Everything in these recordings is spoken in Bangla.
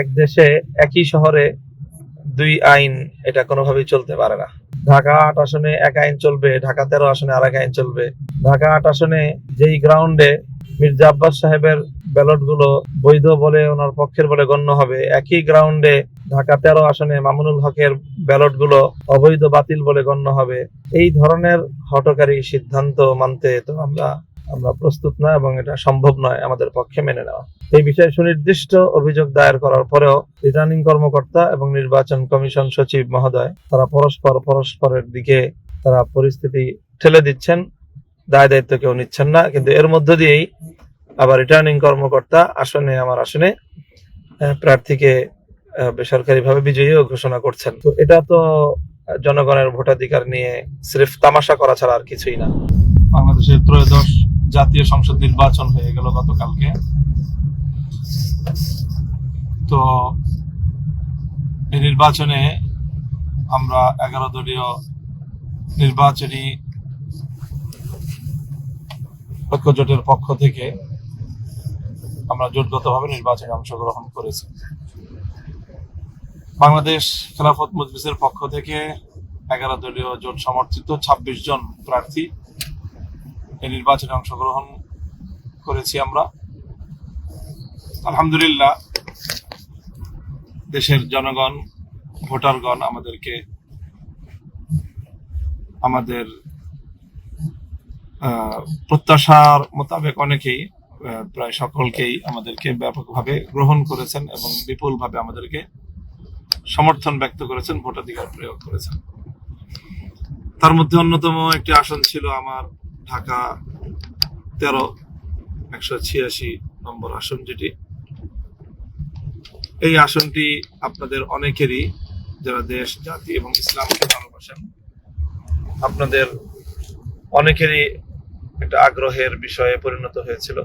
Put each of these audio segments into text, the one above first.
এক দেশে, একই শহরে দুই আইন এটা কোনোভাবেই চলতে পারে না। ঢাকা আট আসনে এক আইন চলবে, ঢাকা তেরো আসনে আর এক আইন চলবে। ঢাকা আট আসনে যেই গ্রাউন্ডে মির্জা আব্বাস সাহেবের ব্যালটগুলো বৈধ বলে ওনার পক্ষের বলে গণ্য হবে, একই গ্রাউন্ডে ঢাকা তেরো আসনে মামুনুল হকের ব্যালটগুলো অবৈধ, বাতিল বলে গণ্য হবে। এই ধরনের হটকারী সিদ্ধান্ত মানতে তো আমরা আমরা প্রস্তুত নয় এবং এটা সম্ভব নয় আমাদের পক্ষে মেনে নেওয়া। এই বিষয়ে সুনির্দিষ্ট অভিযোগ দায়ের করার পরেও রিটার্নিং কর্মকর্তা এবং নির্বাচন কমিশন সচিব মহোদয় তারা পরস্পর পরস্পরের দিকে তারা পরিস্থিতি ঠেলে দিচ্ছেন, দায় দায়িত্ব কেউ নিচ্ছেন না। কিন্তু এর মধ্য দিয়েই আবার রিটার্নিং কর্মকর্তা আসনে আমার আসনে প্রার্থীকে বেসরকারিভাবে বিজয়ীও ঘোষণা করছেন। তো এটা তো জনগণের ভোটাধিকার নিয়ে সিরেফ তামাশা করা ছাড়া আর কিছুই না। বাংলাদেশের ত্রয়োদশ জাতীয় সংসদ নির্বাচন হয়ে গেল গতকালকে। তো এই নির্বাচনে আমরা এগারো দলীয় নির্বাচনী ঐক্য জোটের পক্ষ থেকে আমরা জোটগতভাবে নির্বাচনে অংশগ্রহণ করেছি। বাংলাদেশ খেলাফত মজলিসের পক্ষ থেকে এগারো দলীয় জোট সমর্থিত ২৬ জন প্রার্থী এই নির্বাচনে অংশগ্রহণ করেছি আমরা। আলহামদুলিল্লাহ, দেশের জনগণ, ভোটারগণ আমাদেরকে, আমাদের প্রত্যাশার মোতাবেক অনেকেই প্রায় সকলকেই আমাদেরকে ব্যাপকভাবে গ্রহণ করেছেন এবং বিপুলভাবে আমাদেরকে সমর্থন ব্যক্ত করেছেন, ভোটাধিকার প্রয়োগ করেছেন। তার মধ্যে অন্যতম একটি আসন ছিল আমার ঢাকা তেরো, একশো ছিয়াশি নম্বর আসন যেটি। এই আসনটি আপনাদের অনেকেরই, যারা দেশ, জাতি এবং ইসলামকে ভালোবাসেন, আপনাদের অনেকেরই একটা আগ্রহের বিষয়ে পরিণত হয়েছিল।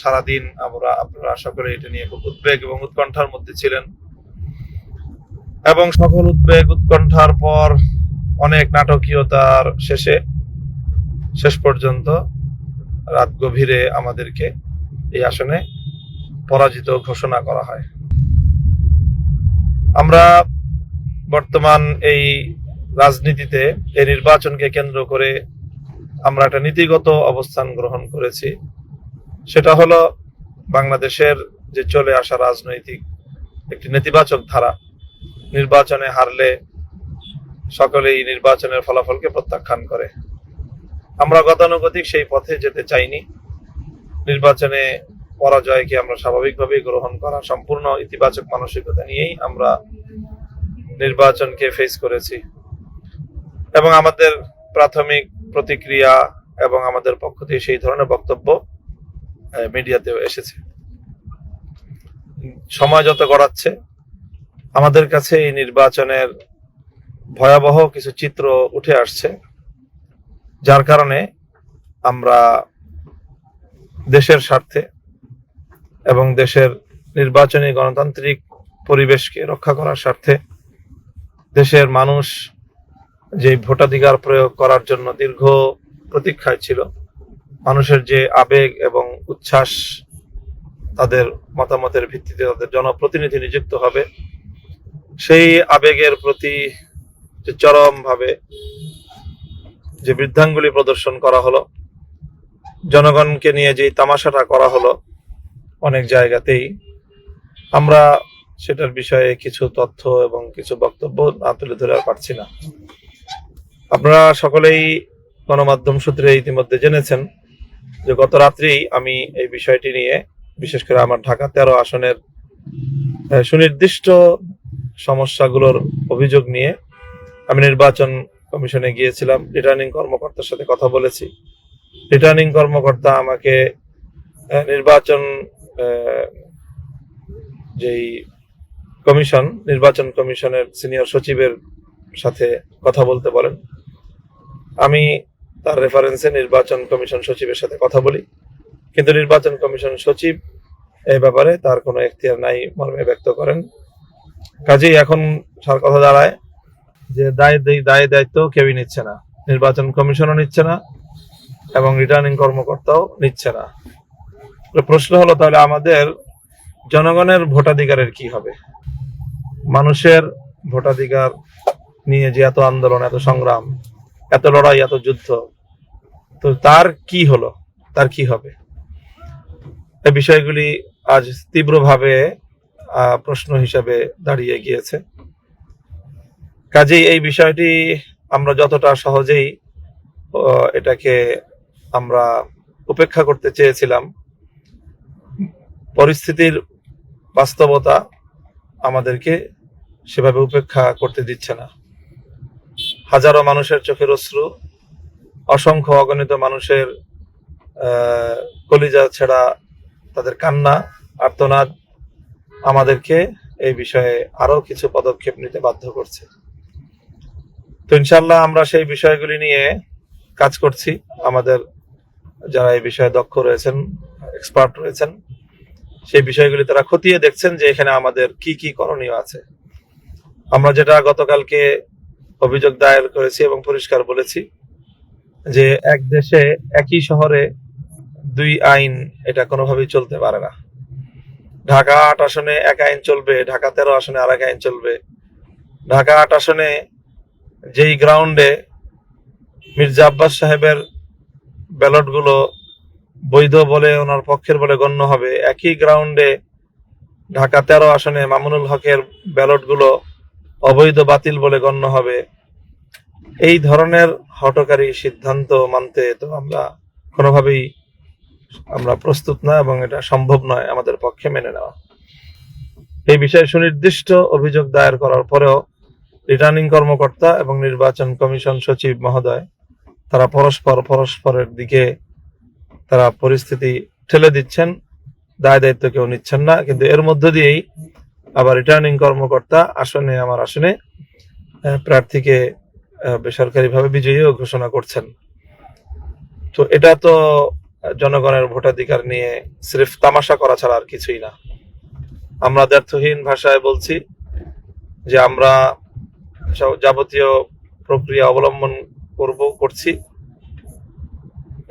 সারাদিন আমরা আপনারা আশা করি এটা নিয়ে খুব উদ্বেগ এবং উৎকণ্ঠার মধ্যে ছিলেন। এবং সকল উদ্বেগ, উৎকণ্ঠার পর অনেক নাটকীয়তার শেষে শেষ পর্যন্ত রাত গভীরে আমাদেরকে এই আসনে পরাজিত ঘোষণা করা হয়। আমরা বর্তমান এই রাজনীতিতে, এই নির্বাচনকে কেন্দ্র করে আমরা একটা নীতিগত অবস্থান গ্রহণ করেছি। সেটা হলো বাংলাদেশের যে চলে আসা রাজনৈতিক একটি নেতিবাচক ধারা, নির্বাচনে হারলে সকলেই নির্বাচনের ফলাফলকে প্রত্যাখ্যান করে। আমরা গতানুগতিক সেই পথে যেতে চাইনি। নির্বাচনে পরাজয়কে আমরা স্বাভাবিকভাবেই গ্রহণ করা সম্পূর্ণ ইতিবাচক মানসিকতা নিয়েই আমরা নির্বাচনকে ফেস করেছি। এবং আমাদের প্রাথমিক প্রতিক্রিয়া এবং আমাদের পক্ষ থেকে সেই ধরনের বক্তব্য মিডিয়াতেও এসেছে। সময় যত গড়াচ্ছে, আমাদের কাছে এই নির্বাচনের ভয়াবহ কিছু চিত্র উঠে আসছে। যার কারণে আমরা দেশের স্বার্থে এবং দেশের নির্বাচনী গণতান্ত্রিক পরিবেশকে রক্ষা করার স্বার্থে দেশের মানুষ যে ভোটাধিকার প্রয়োগ করার জন্য দীর্ঘ প্রতীক্ষায় ছিল, মানুষের যে আবেগ এবং উচ্ছ্বাস তাদের মতামতের ভিত্তিতে তাদের জনপ্রতিনিধি নিযুক্ত হবে, সেই আবেগের প্রতি চরমভাবে যে বৃদ্ধাঙ্গুলি প্রদর্শন করা হলো, জনগণকে নিয়ে যে তামাশাটা করা হলো অনেক জায়গাতেই, আমরা সেটার বিষয়ে কিছু তথ্য এবং কিছু বক্তব্য না তুলে ধরে পারছি না। আপনারা সকলেই গণমাধ্যম সূত্রে ইতিমধ্যে জেনেছেন যে গত রাত্রেই আমি এই বিষয়টি নিয়ে, বিশেষ করে আমার ঢাকা তেরো আসনের সুনির্দিষ্ট সমস্যাগুলোর অভিযোগ নিয়ে আমি নির্বাচন কমিশনে গিয়েছিলাম রিটার্নিং কর্মকর্তার সাথে কথা বলেছি। রিটার্নিং কর্মকর্তা আমাকে নির্বাচন যেই কমিশন, নির্বাচন কমিশনের সিনিয়র সচিবের সাথে কথা বলতে বলেন। আমি তার রেফারেন্সে নির্বাচন কমিশন সচিবের সাথে কথা বলি। কিন্তু নির্বাচন কমিশন সচিব এই ব্যাপারে তার কোনো এখতিয়ার নাই, মর্মে ব্যক্ত করেন। কাজেই এখন সার কথা দাঁড়ায়। যে দায় দায় দায় দায়িত্ব কেউই নিচ্ছে না। নির্বাচন কমিশনও নিচ্ছে না এবং রিটার্নিং কর্মকর্তাও নিচ্ছে না। প্রশ্ন হলো তাহলে আমাদের জনগণের ভোটাধিকারের কি হবে? মানুষের ভোটাধিকার নিয়ে যে এত আন্দোলন, এত সংগ্রাম, এত লড়াই, এত যুদ্ধ, তো তার কি হলো? তার কি হবে? এই বিষয়গুলি আজ তীব্রভাবে প্রশ্ন হিসাবে দাঁড়িয়ে গিয়েছে। কাজেই এই বিষয়টি আমরা যতটা সহজেই এটাকে আমরা উপেক্ষা করতে চেয়েছিলাম, পরিস্থিতির বাস্তবতা আমাদেরকে সেভাবে উপেক্ষা করতে দিচ্ছে না। হাজারো মানুষের চোখের অশ্রু, অসংখ্য অগণিত মানুষের কলিজা ছেড়া তাদের কান্না, আর্তনাদ আমাদেরকে এই বিষয়ে আরও কিছু পদক্ষেপ নিতে বাধ্য করছে। তো ইনশাল্লাহ আমরা সেই বিষয়গুলি নিয়ে কাজ করছি। আমাদের যারা এই বিষয়ে দক্ষ রয়েছেন এক্সপার্ট রয়েছেন, সেই বিষয়গুলি তারা খতিয়ে দেখছেন যে এখানে আমাদের কি কি করণীয় আছে। আমরা যেটা গতকালকে অভিযোগ দায়ের করেছি এবং পরিষ্কার বলেছি যে এক দেশে একই শহরে দুই আইন এটা কোনোভাবেই চলতে পারে না। ঢাকা আট আসনে এক আইন চলবে, ঢাকা তেরো আসনে আর এক আইন চলবে। ঢাকা আট আসনে যেই গ্রাউন্ডে মির্জা আব্বাস সাহেবের ব্যালটগুলো বৈধ বলে ওনার পক্ষের বলে গণ্য হবে, একই গ্রাউন্ডে ঢাকা তেরো আসনে মামুনুল হকের ব্যালটগুলো অবৈধ, বাতিল বলে গণ্য হবে। এই ধরনের হটকারী সিদ্ধান্ত মানতে তো আমরা কোনোভাবেই আমরা প্রস্তুত না এবং এটা সম্ভব নয় আমাদের পক্ষে মেনে নেওয়া। এই বিষয়ে সুনির্দিষ্ট অভিযোগ দায়ের করার পরেও রিটার্নিং কর্মকর্তা এবং নির্বাচন কমিশন সচিব মহোদয়, তারা পরস্পর পরস্পরের দিকে তারা পরিস্থিতি ঠেলে দিচ্ছেন, দায় দায়িত্ব কেউ নিচ্ছেন না, কিন্তু এর মধ্য দিয়েই আবার রিটার্নিং কর্মকর্তা আসনে, আমার আসনে প্রার্থীকে বেসরকারিভাবে বিজয়ীও ঘোষণা করছেন। তো এটা তো জনগণের ভোটাধিকার নিয়ে সির্ফ তামাশা করা ছাড়া আর কিছুই না। আমরা দ্ব্যর্থহীন ভাষায় বলছি যে আমরা যাবতীয় প্রক্রিয়া অবলম্বন করব, করছি।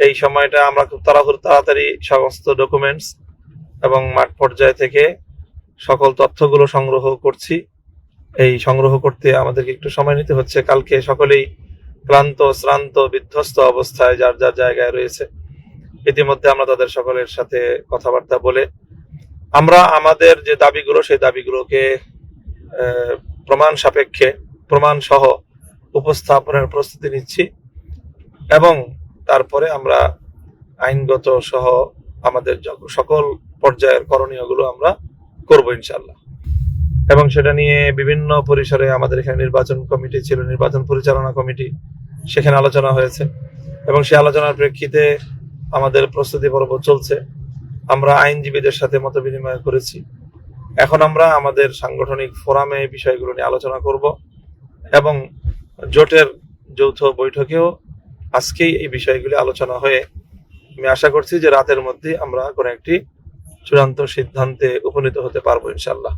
এই সময়টা আমরা খুব তাড়াহুড়ো, তাড়াতাড়ি সমস্ত ডকুমেন্টস এবং মাঠ পর্যায় থেকে সকল তথ্যগুলো সংগ্রহ করছি। এই সংগ্রহ করতে আমাদেরকে একটু সময় নিতে হচ্ছে। কালকে সকলেই ক্লান্ত, শ্রান্ত, বিধ্বস্ত অবস্থায় যার যার জায়গায় রয়েছে। ইতিমধ্যে আমরা তাদের সকলের সাথে কথাবার্তা বলে আমরা আমাদের যে দাবিগুলো, সেই দাবিগুলোকে প্রমাণ সাপেক্ষে প্রমাণ সহ উপস্থাপনের প্রস্তুতি নিচ্ছি এবং তারপরে আমরা আইনগত সহ আমাদের সকল পর্যায়ের করণীয়গুলো আমরা করব ইনশাল্লাহ এবং সেটা নিয়ে বিভিন্ন পরিসরে আমাদের এখানে নির্বাচন কমিটি ছিল, নির্বাচন পরিচালনা কমিটি, সেখানে আলোচনা হয়েছে এবং সেই আলোচনার প্রেক্ষিতে আমাদের প্রস্তুতি পর্ব চলছে। আমরা আইনজীবীদের সাথে মত বিনিময় করেছি। এখন আমরা আমাদের সাংগঠনিক ফোরামে বিষয়গুলো নিয়ে আলোচনা করব। এবং জোটের যৌথ বৈঠকেও আজকেই এই বিষয়গুলি আলোচনা হয়ে আমি আশা করছি যে রাতের মধ্যে আমরা কোনো একটি চূড়ান্ত সিদ্ধান্তে উপনীত হতে পারব ইনশাল্লাহ